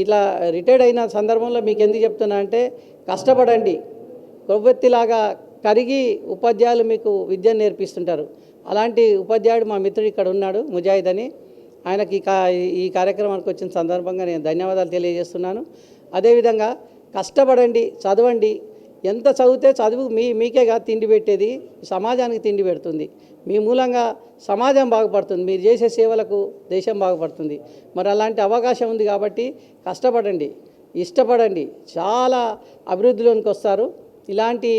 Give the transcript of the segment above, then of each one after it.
ఇట్లా రిటైర్డ్ అయిన సందర్భంలో మీకు ఎందుకు చెప్తున్నా అంటే కష్టపడండి. కొవ్వెత్తిలాగా కరిగి ఉపాధ్యాయులు మీకు విద్యను నేర్పిస్తుంటారు. అలాంటి ఉపాధ్యాయుడు మా మిత్రుడు ఇక్కడ ఉన్నాడు ముజాహిద్ అని. ఆయనకి ఈ కా ఈ కార్యక్రమానికి వచ్చిన సందర్భంగా నేను ధన్యవాదాలు తెలియజేస్తున్నాను. అదేవిధంగా కష్టపడండి చదవండి ఎంత చదివితే చదువు మీ మీకేగా తిండి పెట్టేది సమాజానికి తిండి పెడుతుంది. మీ మూలంగా సమాజం బాగుపడుతుంది మీరు చేసే సేవలకు దేశం బాగుపడుతుంది. మరి అలాంటి అవకాశం ఉంది కాబట్టి కష్టపడండి ఇష్టపడండి. చాలా అభివృద్ధిలోనికి వస్తారు. ఇలాంటి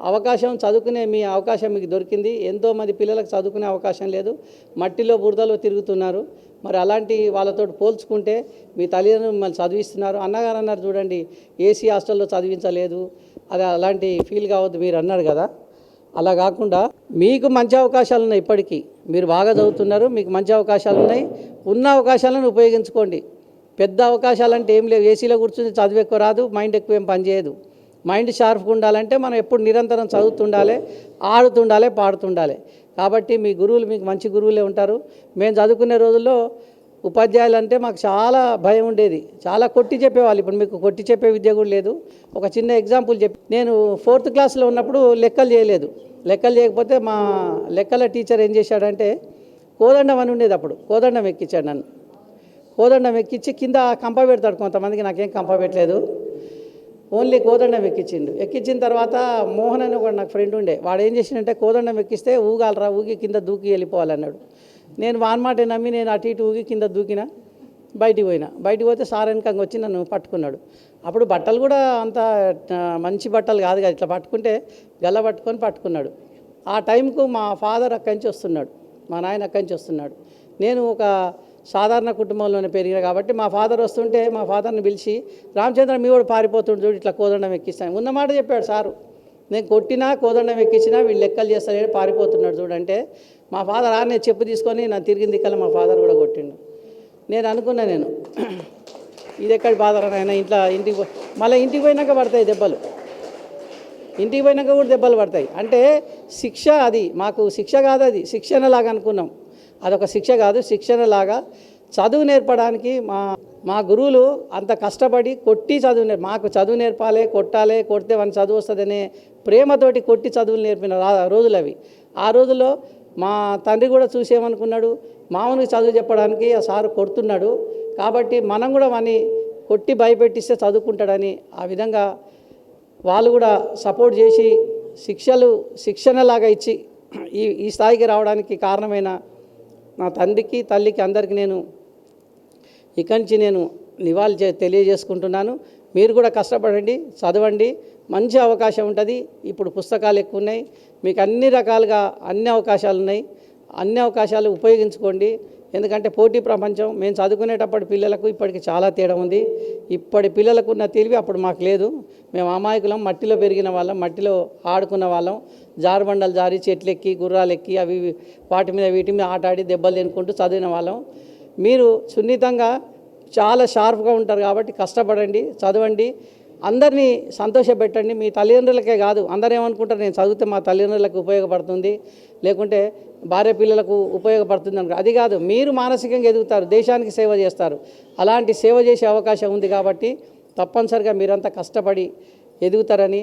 అవకాశం చదువుకునే మీ అవకాశం మీకు దొరికింది. ఎంతోమంది పిల్లలకు చదువుకునే అవకాశం లేదు. మట్టిలో బురదలో తిరుగుతున్నారు. మరి అలాంటి వాళ్ళతో పోల్చుకుంటే మీ తల్లిదండ్రులు మిమ్మల్ని చదివిస్తున్నారు. అన్నగారు అన్నారు చూడండి ఏసీ హాస్టల్లో చదివించలేదు. అది అలాంటి ఫీల్ కావద్దు మీరు అన్నారు కదా. అలా కాకుండా మీకు మంచి అవకాశాలు ఉన్నాయి ఇప్పటికీ. మీరు బాగా చదువుతున్నారు మీకు మంచి అవకాశాలు ఉన్నాయి. ఉన్న అవకాశాలను ఉపయోగించుకోండి. పెద్ద అవకాశాలు అంటే ఏం లేవు. ఏసీలో కూర్చుని చదువు ఎక్కువ రాదు మైండ్ ఎక్కువ ఏం పనిచేయదు. మైండ్ షార్ప్గా ఉండాలంటే మనం ఎప్పుడు నిరంతరం చదువుతుండాలి ఆడుతుండాలి పాడుతుండాలి. కాబట్టి మీ గురువులు మీకు మంచి గురువులే ఉంటారు. మేము చదువుకునే రోజుల్లో ఉపాధ్యాయులు అంటే మాకు చాలా భయం ఉండేది. చాలా కొట్టి చెప్పేవాళ్ళు. ఇప్పుడు మీకు కొట్టి చెప్పే విద్య కూడా లేదు. ఒక చిన్న ఎగ్జాంపుల్ చెప్పి నేను ఫోర్త్ క్లాస్లో ఉన్నప్పుడు లెక్కలు చేయలేదు. లెక్కలు చేయకపోతే మా లెక్కల టీచర్ ఏం చేశాడంటే కోదండం అని ఉండేది అప్పుడు. కోదండం ఎక్కించాడు నన్ను. కోదండం ఎక్కించి కింద కంప పెడతాడు కొంతమందికి. నాకేం కంప పెట్టలేదు. ఓన్లీ కోదండం ఎక్కించిండు. ఎక్కించిన తర్వాత మోహన్ అని కూడా నాకు ఫ్రెండ్ ఉండే. వాడు ఏం చేసిండంటే కోదండం ఎక్కిస్తే ఊగాలరా ఊగి కింద దూకి వెళ్ళిపోవాలన్నాడు. నేను వాన్మాట నమ్మి నేను అటు ఇటు ఊగి కింద దూకిన బయటికి పోయినా. బయటికి పోతే సార్ వెనకంగా వచ్చి నన్ను పట్టుకున్నాడు. అప్పుడు బట్టలు కూడా అంత మంచి బట్టలు కాదు కదా ఇట్లా పట్టుకుంటే గల్ల పట్టుకొని పట్టుకున్నాడు. ఆ టైంకు మా ఫాదర్ అక్కడి నుంచి వస్తున్నాడు. మా నాయన అక్కడి నుంచి వస్తున్నాడు. నేను ఒక సాధారణ కుటుంబంలోనే పెరిగిన కాబట్టి మా ఫాదర్ వస్తుంటే మా ఫాదర్ని పిలిచి రామచంద్ర మీ కూడా పారిపోతుండు చూడు ఇట్లా కోదండం ఎక్కిస్తాను. ఉన్నమాట చెప్పాడు సారు నేను కొట్టినా కోదండం ఎక్కించినా వీళ్ళు లెక్కలు చేస్తాడు పారిపోతున్నాడు చూడంటే మా ఫాదర్ ఆనే చెప్పు తీసుకొని నా తిరిగింది దిక్కల మా ఫాదర్ కూడా కొట్టిండు. నేను అనుకున్నా నేను ఇది ఎక్కడి ఫాదర్ ఆయన ఇంట్లో ఇంటికి మళ్ళీ ఇంటికి పోయినాక పడతాయి దెబ్బలు. ఇంటికి పోయినాక కూడా దెబ్బలు పడతాయి. అంటే శిక్ష అది మాకు శిక్ష కాదు అది శిక్షణలాగా అనుకున్నాం. అదొక శిక్ష కాదు శిక్షణలాగా చదువు నేర్పడానికి మా మా గురువులు అంత కష్టపడి కొట్టి చదువు నేర్ మాకు చదువు నేర్పాలి కొట్టాలి కొడితే మన చదువు వస్తుందనే ప్రేమతోటి కొట్టి చదువులు నేర్పిన రా- రోజులు అవి. ఆ రోజుల్లో మా తండ్రి కూడా చూసేమనుకున్నాడు మామూలుగా చదువు చెప్పడానికి ఆ సారు కొడుతున్నాడు కాబట్టి మనం కూడా వాని కొట్టి భయపెట్టిస్తే చదువుకుంటాడని ఆ విధంగా వాళ్ళు కూడా సపోర్ట్ చేసి శిక్షలు శిక్షణలాగా ఇచ్చి ఈ ఈ స్థాయికి రావడానికి కారణమైన నా తండ్రికి తల్లికి అందరికీ నేను ఇక్కడి నుంచి నేను నివాళి చే తెలియజేసుకుంటున్నాను. మీరు కూడా కష్టపడండి చదవండి. మంచి అవకాశం ఉంటుంది. ఇప్పుడు పుస్తకాలు ఎక్కువ ఉన్నాయి. మీకు అన్ని రకాలుగా అన్ని అవకాశాలు ఉన్నాయి. అన్ని అవకాశాలు ఉపయోగించుకోండి. ఎందుకంటే పోటీ ప్రపంచం మేము చదువుకునేటప్పటి పిల్లలకు ఇప్పటికి చాలా తేడా ఉంది. ఇప్పటి పిల్లలకు ఉన్న తెలివి అప్పుడు మాకు లేదు. మేము అమాయకులం మట్టిలో పెరిగిన వాళ్ళం మట్టిలో ఆడుకున్న వాళ్ళం. జారుబండలు జారి చెట్లెక్కి గుర్రాలు ఎక్కి అవి ఇవి వాటి మీద వీటి మీద ఆట ఆడి దెబ్బలు తినుకుంటూ చదివిన వాళ్ళం. మీరు సున్నితంగా చాలా షార్ప్గా ఉంటారు కాబట్టి కష్టపడండి చదవండి. అందరినీ సంతోషపెట్టండి. మీ తల్లిదండ్రులకే కాదు అందరూ ఏమనుకుంటారు నేను చదివితే మా తల్లిదండ్రులకు ఉపయోగపడుతుంది లేకుంటే భార్య పిల్లలకు ఉపయోగపడుతుంది అనుకో అది కాదు మీరు మానసికంగా ఎదుగుతారు దేశానికి సేవ చేస్తారు. అలాంటి సేవ చేసే అవకాశం ఉంది కాబట్టి తప్పనిసరిగా మీరంతా కష్టపడి ఎదుగుతారని